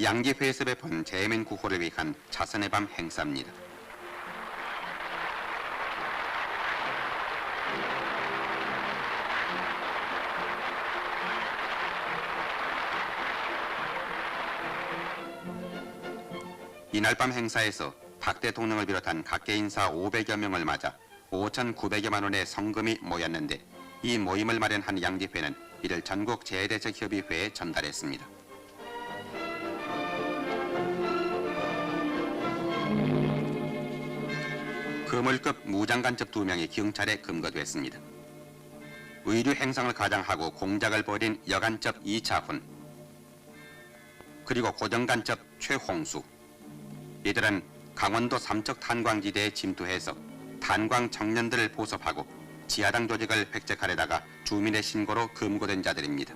양지회에서 베푼 재민 구호를 위한 자선의 밤 행사입니다. 이날 밤 행사에서 박 대통령을 비롯한 각계 인사 500여 명을 맞아 5,900여만 원의 성금이 모였는데 이 모임을 마련한 양지회는 이를 전국 재래대책 협의회에 전달했습니다. 그물급 무장간첩 두 명이 경찰에 검거됐습니다. 의류 행성을 가장하고 공작을 벌인 여간첩 이차훈 그리고 고정간첩 최홍수 이들은 강원도 삼척 탄광지대에 침투해서 탄광 청년들을 보섭하고 지하당 조직을 획책하려다가 주민의 신고로 검거된 자들입니다.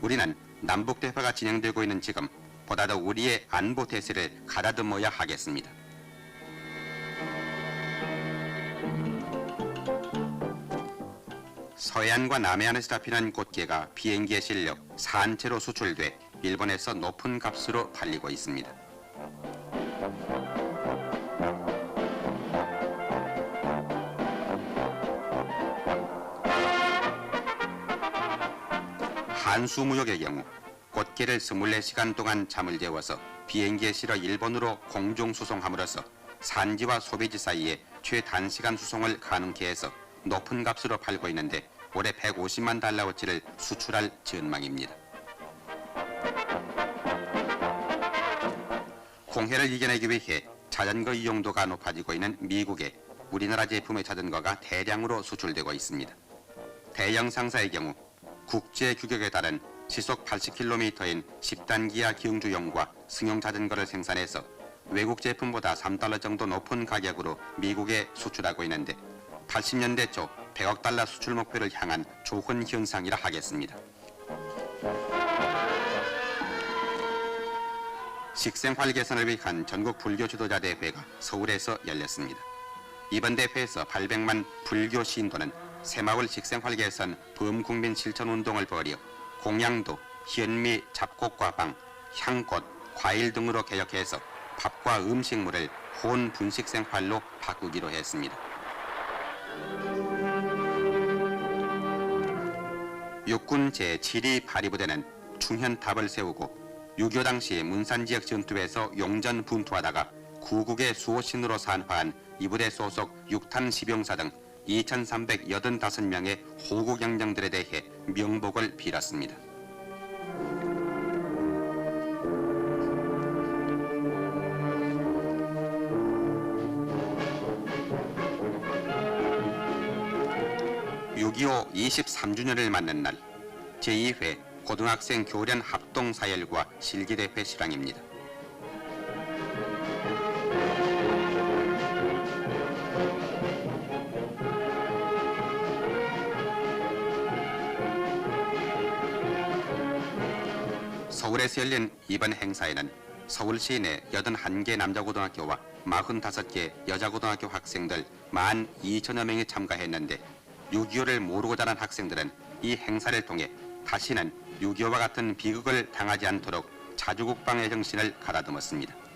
우리는 남북 대화가 진행되고 있는 지금 보다 더 우리의 안보 태세를 가다듬어야 하겠습니다. 서해안과 남해안에서 잡히는 꽃게가 비행기에 실려 산채로 수출돼 일본에서 높은 값으로 팔리고 있습니다. 한수무역의 경우 꽃게를 24시간 동안 잠을 재워서 비행기에 실어 일본으로 공중 수송함으로써 산지와 소비지 사이에 최단시간 수송을 가능케 해서 높은 값으로 팔고 있는데 올해 150만 달러어치를 수출할 전망입니다. 공해를 이겨내기 위해 자전거 이용도가 높아지고 있는 미국에 우리나라 제품의 자전거가 대량으로 수출되고 있습니다. 대형 상사의 경우 국제 규격에 따른 시속 80km인 10단 기아 경주용과 승용 자전거를 생산해서 외국 제품보다 3달러 정도 높은 가격으로 미국에 수출하고 있는데 80년대 초 100억 달러 수출 목표를 향한 좋은 현상이라 하겠습니다. 식생활 개선을 위한 전국 불교 지도자 대회가 서울에서 열렸습니다. 이번 대회에서 800만 불교 신도는 새마을 식생활 개선 범국민 실천 운동을 벌여 공양도, 현미, 잡곡과 빵, 향꽃, 과일 등으로 개혁해서 밥과 음식물을 혼 분식 생활로 바꾸기로 했습니다. 육군 제7위 파리부대는 충현탑을 세우고 6.25 당시 문산 지역 전투에서 용전 분투하다가 구국의 수호신으로 산화한 이 부대 소속 6탄 시병사 등 2,385명의 호국 영령들에 대해 명복을 빌었습니다. (6.25) 23주년을 맞는 날 제2회 고등학생 교련 합동사열과 실기대회 실황입니다. 서울에서 열린 이번 행사에는 서울시 내 81개 남자고등학교와 45개 여자고등학교 학생들 1만 2천여 명이 참가했는데 6.25를 모르고 자란 학생들은 이 행사를 통해 다시는 6.25와 같은 비극을 당하지 않도록 자주국방의 정신을 가다듬었습니다.